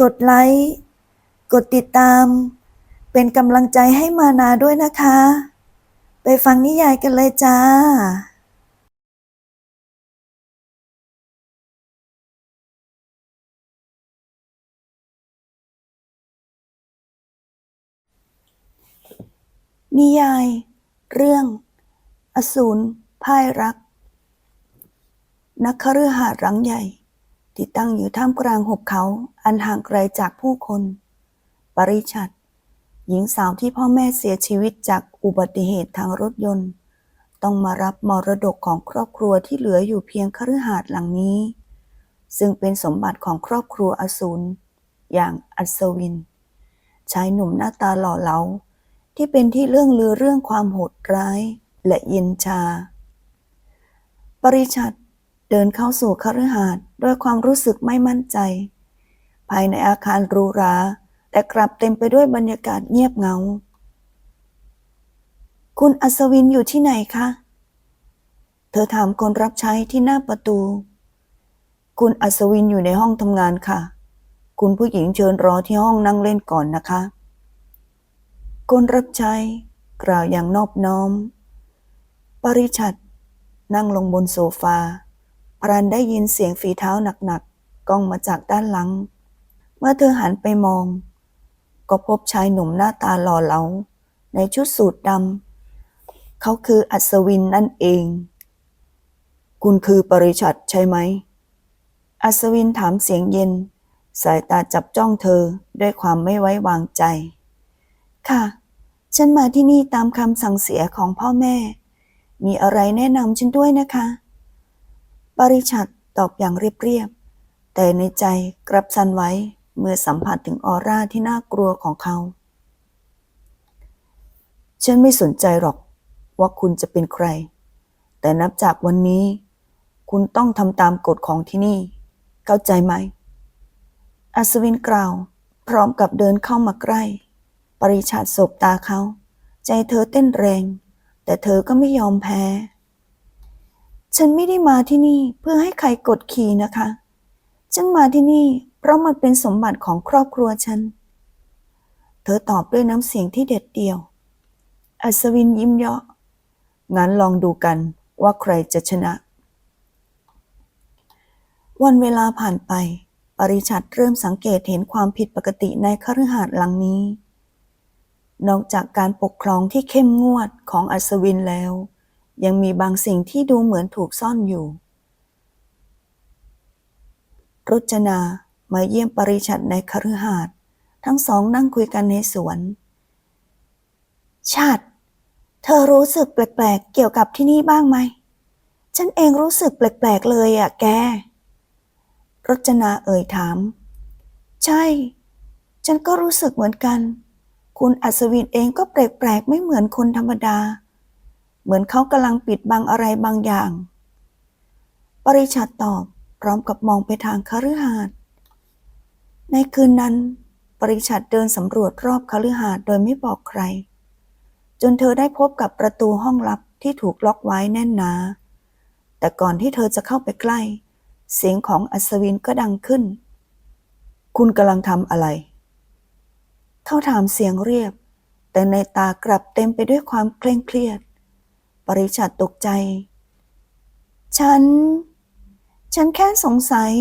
กดไลค์ กดติดตาม เป็นกำลังใจให้มานาด้วยนะคะ ไปฟังนิยายกันเลยจ้า นิยาย เรื่อง อสูรพ่ายรัก นักคฤหาสน์หลังใหญ่ ที่ตั้งอยู่ท่ามกลางหุบเขาอันห่างไกลจากผู้คน ปริชัด หญิงสาวที่พ่อแม่เสียชีวิตจากอุบัติเหตุทางรถยนต์ ต้องมารับมรดกของครอบครัวที่เหลืออยู่เพียงคฤหาสน์หลังนี้ ซึ่งเป็นสมบัติของครอบครัวอสูรอย่างอัศวิน ชายหนุ่มหน้าตาหล่อเหลาที่เป็นที่เรื่องลือเรื่องความโหดร้ายและเย็นชา ปริชัด เดินเข้าสู่คฤหาสน์ด้วยความรู้สึกไม่มั่นใจ ภายในอาคารหรูหราแต่กลับเต็มไปด้วยบรรยากาศเงียบเหงา คุณอัศวินอยู่ที่ไหนคะ เธอถามคนรับใช้ที่หน้าประตู คุณอัศวินอยู่ในห้องทำงานค่ะ คุณผู้หญิงเชิญรอที่ห้องนั่งเล่นก่อนนะคะ คนรับใช้กล่าวอย่างนอบน้อม ปริชัดนั่งลงบนโซฟา พรันได้ยินเสียงฝีเท้าหนักๆก้องมาจากด้านหลัง เมื่อเธอหันไปมอง ก็พบชายหนุ่มหน้าตาหล่อเหลา ในชุดสูทดำเขาคืออัศวินนั่นเอง คุณคือปริชัดใช่ไหม อัศวินถามเสียงเย็น สายตาจับจ้องเธอด้วยความไม่ไว้วางใจ ค่ะ ฉันมาที่นี่ตามคำสั่งเสียของพ่อแม่ มีอะไรแนะนำฉันด้วยนะคะ ปริชัดตอบอย่างเรียบๆ แต่ในใจกลับสั่นไหวเมื่อสัมผัสถึงออร่าที่น่ากลัวของเขา ฉันไม่สนใจหรอกว่าคุณจะเป็นใคร แต่นับจากวันนี้ คุณต้องทำตามกฎของที่นี่ เข้าใจไหม อัศวินกล่าว พร้อมกับเดินเข้ามาใกล้ ปริชาติสบตาเขา ใจเธอเต้นแรง แต่เธอก็ไม่ยอมแพ้ ฉันไม่ได้มาที่นี่เพื่อให้ใครกดขี่นะคะ ฉันมาที่นี่เพราะมันเป็นสมบัติของครอบครัวฉัน เธอตอบด้วยน้ำเสียงที่เด็ดเดี่ยว อัศวินยิ้มเยาะ งั้นลองดูกันว่าใครจะชนะ วันเวลาผ่านไป ปริชัดเริ่มสังเกตเห็นความผิดปกติในคฤหาสน์หลังนี้ นอกจากการปกครองที่เข้มงวดของอัศวินแล้ว ยังมีบางสิ่งที่ดูเหมือนถูกซ่อนอยู่รจนามาเยี่ยมปริชัดในคฤหาสน์ทั้งสองนั่งคุยกันในสวน ชาติ เธอรู้สึกแปลกๆ เกี่ยวกับที่นี่บ้างไหม ฉันเองรู้สึกแปลกๆ เลยอะแก รจนาเอ่ยถาม ใช่ ฉันก็รู้สึกเหมือนกัน คุณอัศวินเองก็แปลกๆ ไม่เหมือนคนธรรมดา เหมือนเขากำลังปิดบังอะไรบางอย่าง ปริชัดตอบพร้อมกับมองไปทางคฤหาสน์ในคืนนั้น ปริชัดเดินสำรวจรอบคฤหาสน์โดยไม่บอกใคร จนเธอได้พบกับประตูห้องลับที่ถูกล็อกไว้แน่นหนา แต่ก่อนที่เธอจะเข้าไปใกล้ เสียงของอัศวินก็ดังขึ้น คุณกำลังทำอะไร เขาถามเสียงเรียบ แต่ในตากลับเต็มไปด้วยความเคร่งเครียด ปริชัดตกใจ ฉัน ฉันแค่สงสัย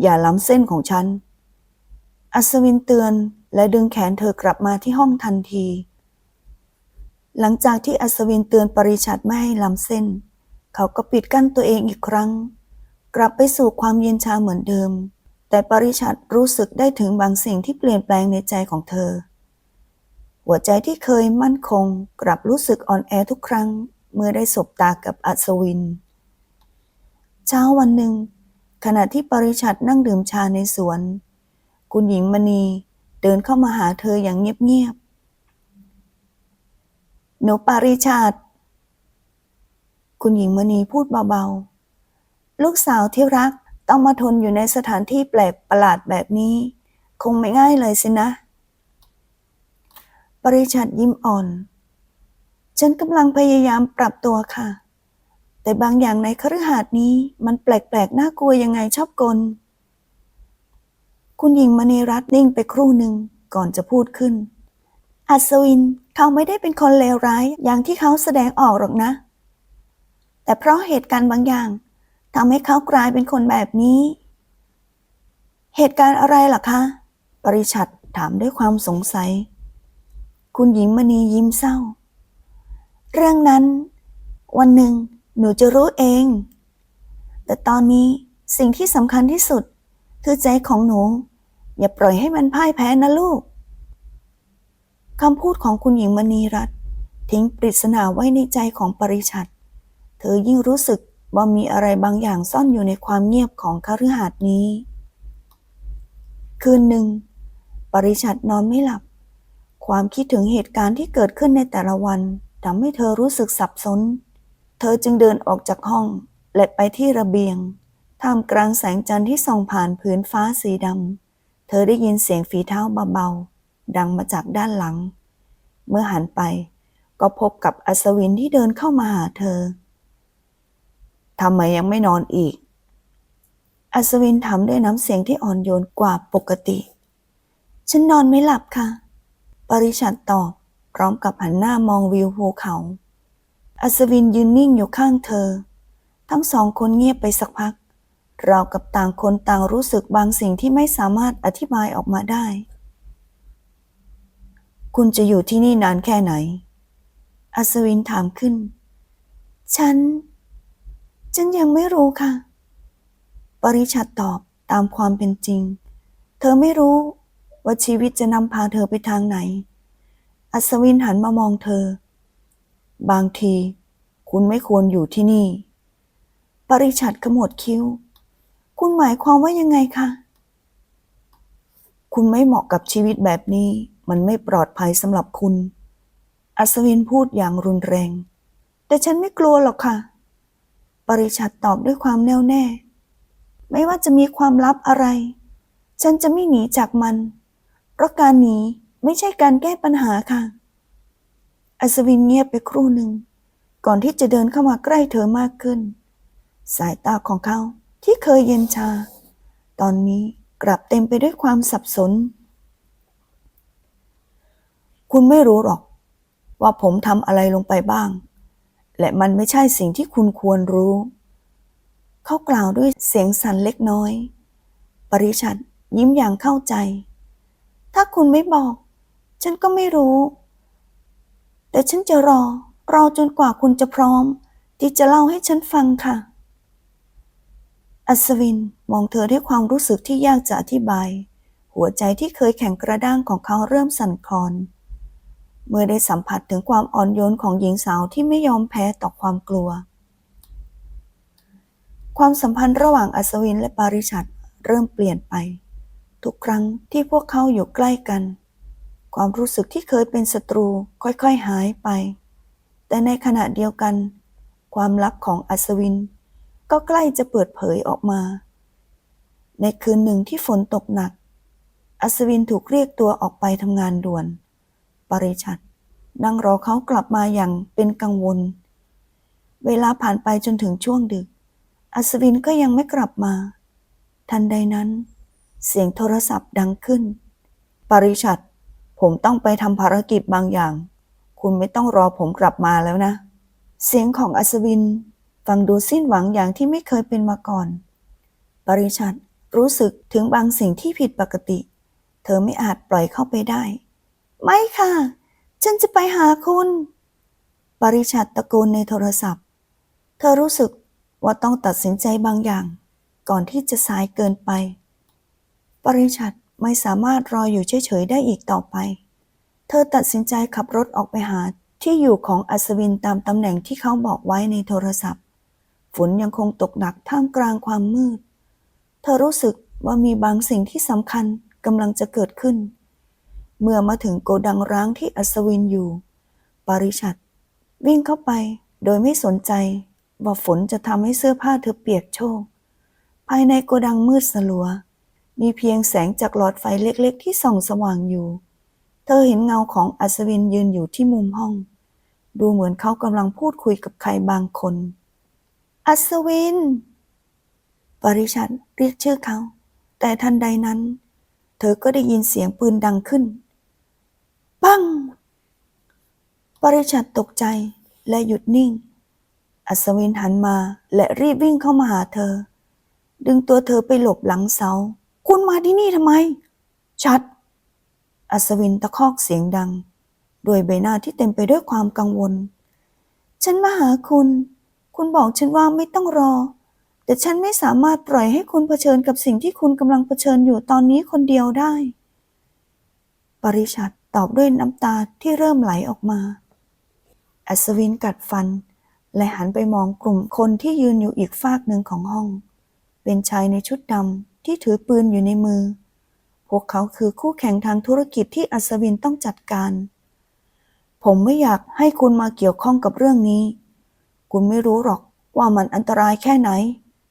อย่าล้ำเส้นของฉัน อัศวินเตือนและดึงแขนเธอกลับมาที่ห้องทันที หลังจากที่อัศวินเตือนปริชัดไม่ให้ล้ำเส้น เขาก็ปิดกั้นตัวเองอีกครั้ง กลับไปสู่ความเย็นชาเหมือนเดิม แต่ปริชัดรู้สึกได้ถึงบางสิ่งที่เปลี่ยนแปลงในใจของเธอ หัวใจที่เคยมั่นคง กลับรู้สึกอ่อนแอทุกครั้ง เมื่อได้สบตากับอัศวิน เช้าวันหนึ่ง ขณะที่ปริชัดนั่งดื่มชาในสวน คุณหญิงมณีเดินเข้ามาหาเธออย่างเงียบๆหนูปริชาติคุณหญิงมณีพูดเบาๆ ลูกสาวที่รักต้องมาทนอยู่ในสถานที่แปลกประหลาดแบบนี้ คงไม่ง่ายเลยสินะ ปริชัดยิ้มอ่อน ฉันกำลังพยายามปรับตัวค่ะ แต่บางอย่างในคฤหาสน์นี้มันแปลกๆ น่ากลัวยังไงชอบกล คุณหญิงมณีรัตน์นิ่งไปครู่หนึ่งก่อนจะพูดขึ้น อัศวินเขาไม่ได้เป็นคนเลวร้ายอย่างที่เขาแสดงออกหรอกนะ แต่เพราะเหตุการณ์บางอย่างทำให้เขากลายเป็นคนแบบนี้ เหตุการณ์อะไรล่ะคะ ปริชัดถามด้วยความสงสัย คุณหญิงมณียิ้มเศร้า เรื่องนั้น วันหนึ่งหนูจะรู้เอง แต่ตอนนี้สิ่งที่สำคัญที่สุด คือใจของหนู อย่าปล่อยให้มันพ่ายแพ้นะลูกคำพูดของคุณหญิงมณีรัตทิ้งปริศนาไว้ในใจของปริชัด เธอยิ่งรู้สึกว่ามีอะไรบางอย่างซ่อนอยู่ในความเงียบของคฤหาสน์นี้ คืนหนึ่ง ปริชัดนอนไม่หลับ ความคิดถึงเหตุการณ์ที่เกิดขึ้นในแต่ละวันทำให้เธอรู้สึกสับสน เธอจึงเดินออกจากห้องและไปที่ระเบียง ท่ามกลางแสงจันทร์ที่ส่องผ่านพื้นฟ้าสีดำ เธอได้ยินเสียงฝีเท้าเบาๆ ดังมาจากด้านหลัง เมื่อหันไป ก็พบกับอัศวินที่เดินเข้ามาหาเธอ ทำไมยังไม่นอนอีก อัศวินถามด้วยน้ำเสียงที่อ่อนโยนกว่าปกติ ฉันนอนไม่หลับค่ะ ปริชัดตอบ พร้อมกับหันหน้ามองวิวภูเขา อัศวินยืนนิ่งอยู่ข้างเธอ ทั้งสองคนเงียบไปสักพักราวกับต่างคนต่างรู้สึกบางสิ่งที่ไม่สามารถอธิบายออกมาได้ คุณจะอยู่ที่นี่นานแค่ไหน อัศวินถามขึ้น ฉัน ฉันยังไม่รู้ค่ะ ปริชัดตอบตามความเป็นจริง เธอไม่รู้ ว่าชีวิตจะนำพาเธอไปทางไหน อัศวินหันมามองเธอ บางที คุณไม่ควรอยู่ที่นี่ ปริชัดขมวดคิ้ว คุณหมายความว่ายังไงคะ คุณไม่เหมาะกับชีวิตแบบนี้ มันไม่ปลอดภัยสำหรับคุณ อัศวินพูดอย่างรุนแรง แต่ฉันไม่กลัวหรอกค่ะ ปริชัดตอบด้วยความแน่วแน่ ไม่ว่าจะมีความลับอะไรฉันจะไม่หนีจากมัน เพราะการหนีไม่ใช่การแก้ปัญหาค่ะ อัศวินเงียบไปครู่หนึ่ง ก่อนที่จะเดินเข้ามาใกล้เธอมากขึ้น สายตาของเขาที่เคยเย็นชา ตอนนี้กลับเต็มไปด้วยความสับสน คุณไม่รู้หรอก ว่าผมทำอะไรลงไปบ้าง และมันไม่ใช่สิ่งที่คุณควรรู้ เขากล่าวด้วยเสียงสั่นเล็กน้อย ปริชัดยิ้มอย่างเข้าใจ ถ้าคุณไม่บอก ฉันก็ไม่รู้แต่ฉันจะรอ รอจนกว่าคุณจะพร้อม ที่จะเล่าให้ฉันฟังค่ะ อัศวินมองเธอด้วยความรู้สึกที่ยากจะอธิบาย หัวใจที่เคยแข็งกระด้างของเขาเริ่มสั่นคลอน เมื่อได้สัมผัสถึงความอ่อนโยนของหญิงสาวที่ไม่ยอมแพ้ต่อความกลัว ความสัมพันธ์ระหว่างอัศวินและปาริชัดเริ่มเปลี่ยนไป ทุกครั้งที่พวกเขาอยู่ใกล้กัน ความรู้สึกที่เคยเป็นศัตรูค่อยๆหายไป แต่ในขณะเดียวกัน ความลับของอัศวิน ก็ใกล้จะเปิดเผยออกมา ในคืนหนึ่งที่ฝนตกหนัก อัศวินถูกเรียกตัวออกไปทำงานด่วน ปริชัดนั่งรอเขากลับมาอย่างเป็นกังวล เวลาผ่านไปจนถึงช่วงดึก อัศวินก็ยังไม่กลับมา ทันใดนั้น เสียงโทรศัพท์ดังขึ้น ปริชัด ผมต้องไปทำภารกิจบางอย่าง คุณไม่ต้องรอผมกลับมาแล้วนะ เสียงของอัศวิน ฟังดูสิ้นหวังอย่างที่ไม่เคยเป็นมาก่อน ปริชัดรู้สึกถึงบางสิ่งที่ผิดปกติ เธอไม่อาจปล่อยเข้าไปได้ ไม่ค่ะ ฉันจะไปหาคุณ ปริชัดตะโกนในโทรศัพท์ เธอรู้สึกว่าต้องตัดสินใจบางอย่าง ก่อนที่จะสายเกินไป ปริชัดไม่สามารถรออยู่เฉยๆได้อีกต่อไป เธอตัดสินใจขับรถออกไปหาที่อยู่ของอัศวินตามตำแหน่งที่เขาบอกไว้ในโทรศัพท์ ฝนยังคงตกหนักท่ามกลางความมืด เธอรู้สึกว่ามีบางสิ่งที่สำคัญกำลังจะเกิดขึ้น เมื่อมาถึงโกดังร้างที่อัศวินอยู่ ปริชัดวิ่งเข้าไปโดยไม่สนใจว่าฝนจะทำให้เสื้อผ้าเธอเปียกโชกภายในโกดังมืดสลัว มีเพียงแสงจากหลอดไฟเล็กๆ ที่ส่องสว่างอยู่ เธอเห็นเงาของอัศวินยืนอยู่ที่มุมห้อง ดูเหมือนเขากำลังพูดคุยกับใครบางคน อัศวิน ปริชัดเรียกชื่อเขา แต่ทันใดนั้น เธอก็ได้ยินเสียงปืนดังขึ้น ปัง ปริชัดตกใจและหยุดนิ่ง อัศวินหันมาและรีบวิ่งเข้ามาหาเธอ ดึงตัวเธอไปหลบหลังเสา คุณมาที่นี่ทำไม ชัด อัศวินตะคอกเสียงดัง ด้วยใบหน้าที่เต็มไปด้วยความกังวล ฉันมาหาคุณ คุณบอกฉันว่าไม่ต้องรอ แต่ฉันไม่สามารถปล่อยให้คุณเผชิญกับสิ่งที่คุณกำลังเผชิญอยู่ตอนนี้คนเดียวได้ ปริชัดตอบด้วยน้ำตาที่เริ่มไหลออกมา อัศวินกัดฟัน และหันไปมองกลุ่มคนที่ยืนอยู่อีกฟากหนึ่งของห้อง เป็นชายในชุดดำ ที่ถือปืนอยู่ในมือ พวกเขาคือคู่แข่งทางธุรกิจที่อัศวินต้องจัดการ ผมไม่อยากให้คุณมาเกี่ยวข้องกับเรื่องนี้ คุณไม่รู้หรอกว่ามันอันตรายแค่ไหน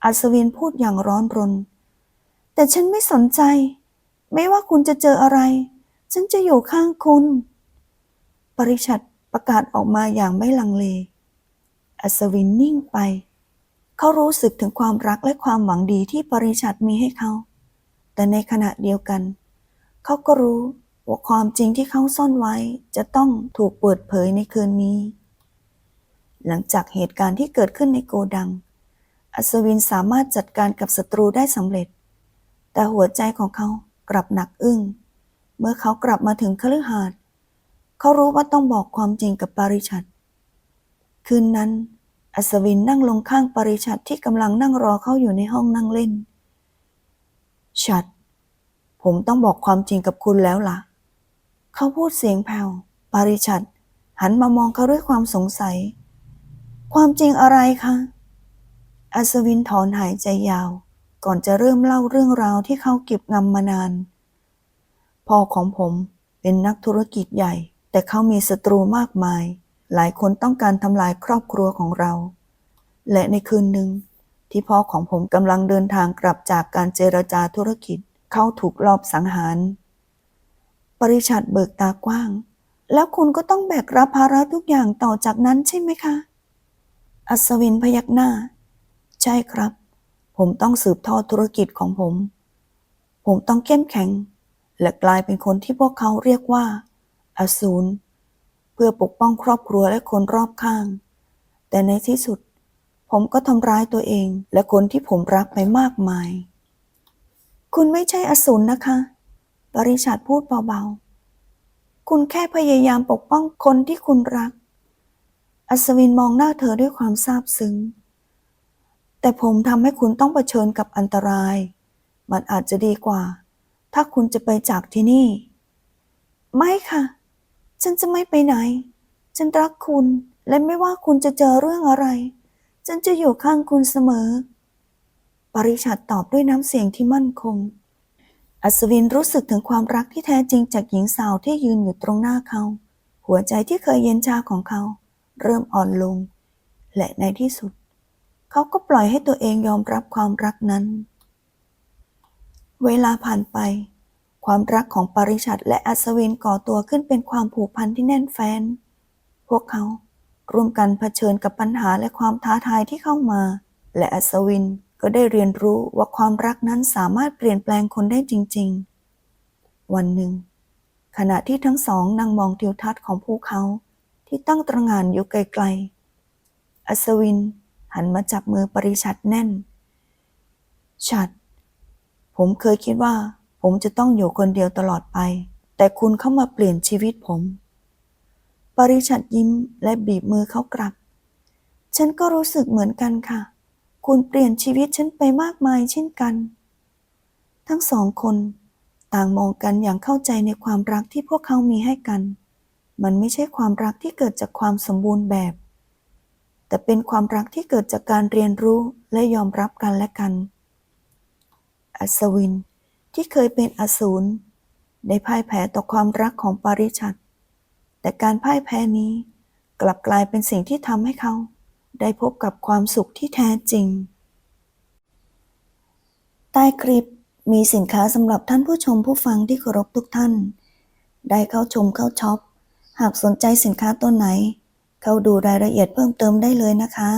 อัศวินพูดอย่างร้อนรน แต่ฉันไม่สนใจ ไม่ว่าคุณจะเจออะไร ฉันจะอยู่ข้างคุณ ปริชัดประกาศออกมาอย่างไม่ลังเล อัศวินนิ่งไป เขารู้สึกถึงความรักและความหวังดีที่ปริชัดมีให้เขา แต่ในขณะเดียวกัน เขาก็รู้ว่าความจริงที่เขาซ่อนไว้จะต้องถูกเปิดเผยในคืนนี้ หลังจากเหตุการณ์ที่เกิดขึ้นในโกดัง อัศวินสามารถจัดการกับศัตรูได้สำเร็จ แต่หัวใจของเขากลับหนักอึ้ง เมื่อเขากลับมาถึงคฤหาสน์เขารู้ว่าต้องบอกความจริงกับปาริชัด คืนนั้น อัศวินนั่งลงข้างปริชัดที่กำลังนั่งรอเขาอยู่ในห้องนั่งเล่น ชัด ผมต้องบอกความจริงกับคุณแล้วล่ะ เขาพูดเสียงแผ่ว ปริชัด หันมามองเขาด้วยความสงสัย ความจริงอะไรคะ อัศวินถอนหายใจยาว ก่อนจะเริ่มเล่าเรื่องราวที่เขาเก็บงำมานาน พ่อของผมเป็นนักธุรกิจใหญ่ แต่เขามีศัตรูมากมาย หลายคนต้องการทำลายครอบครัวของเรา และในคืนหนึ่ง ที่พ่อของผมกำลังเดินทางกลับจากการเจรจาธุรกิจเขาถูกลอบสังหาร ปริชัดเบิกตากว้าง แล้วคุณก็ต้องแบกรับภาระทุกอย่างต่อจากนั้นใช่ไหมคะ อัศวินพยักหน้า ใช่ครับ ผมต้องสืบทอดธุรกิจของผม ผมต้องเข้มแข็ง และกลายเป็นคนที่พวกเขาเรียกว่าอสูร เพื่อปกป้องครอบครัวและคนรอบข้าง แต่ในที่สุด ผมก็ทำร้ายตัวเองและคนที่ผมรักไปมากมาย คุณไม่ใช่อสูรนะคะ ปริชัดพูดเบาๆ คุณแค่พยายามปกป้องคนที่คุณรัก อัศวินมองหน้าเธอด้วยความซาบซึ้ง แต่ผมทำให้คุณต้องเผชิญกับอันตราย มันอาจจะดีกว่า ถ้าคุณจะไปจากที่นี่ ไม่ค่ะ ฉันจะไม่ไปไหน ฉันรักคุณและไม่ว่าคุณจะเจอเรื่องอะไร ฉันจะอยู่ข้างคุณเสมอ ปริชัดตอบด้วยน้ำเสียงที่มั่นคง อัศวินรู้สึกถึงความรักที่แท้จริงจากหญิงสาวที่ยืนอยู่ตรงหน้าเขา หัวใจที่เคยเย็นชาของเขา เริ่มอ่อนลง และในที่สุด เขาก็ปล่อยให้ตัวเองยอมรับความรักนั้น เวลาผ่านไป ความรักของปริชัดและอัศวินก่อตัวขึ้นเป็นความผูกพันที่แน่นแฟ้น พวกเขาร่วมกันเผชิญกับปัญหาและความท้าทายที่เข้ามา และอัศวินก็ได้เรียนรู้ว่าความรักนั้นสามารถเปลี่ยนแปลงคนได้จริง ๆ วันหนึ่ง ขณะที่ทั้งสองนั่งมองทิวทัศน์ของภูเขาที่ตั้งตระหง่านอยู่ไกลๆ อัศวินหันมาจับมือปริชัดแน่น ชัด ผมเคยคิดว่า ผมจะต้องอยู่คนเดียวตลอดไป แต่คุณเข้ามาเปลี่ยนชีวิตผม ปริชัดยิ้มและบีบมือเขากลับ ฉันก็รู้สึกเหมือนกันค่ะ คุณเปลี่ยนชีวิตฉันไปมากมายเช่นกัน ทั้งสองคน ต่างมองกันอย่างเข้าใจในความรักที่พวกเขามีให้กัน มันไม่ใช่ความรักที่เกิดจากความสมบูรณ์แบบ แต่เป็นความรักที่เกิดจากการเรียนรู้และยอมรับกันและกัน อัศวิน ที่เคยเป็นอสูรได้พ่ายแพ้ต่อความรักของปาริชัด แต่การพ่ายแพ้นี้กลับกลายเป็นสิ่งที่ทำให้เขา ได้พบกับความสุขที่แท้จริง ใต้คลิปมีสินค้าสำหรับท่านผู้ชมผู้ฟังที่เคารพทุกท่าน ได้เข้าชมเข้าช็อป หากสนใจสินค้าตัวไหน เข้าดูรายละเอียดเพิ่มเติมได้เลยนะคะ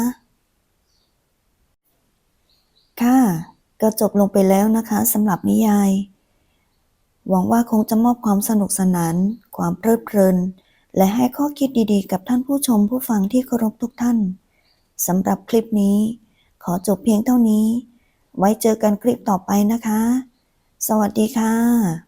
ค่ะ ก็จบลงไปแล้วนะคะสำหรับนิยาย หวังว่าคงจะมอบความสนุกสนาน ความเพลิดเพลิน และให้ข้อคิดดีๆ กับท่านผู้ชมผู้ฟังที่เคารพทุกท่านสำหรับคลิปนี้ ขอจบเพียงเท่านี้ ไว้เจอกันคลิปต่อไปนะคะ สวัสดีค่ะ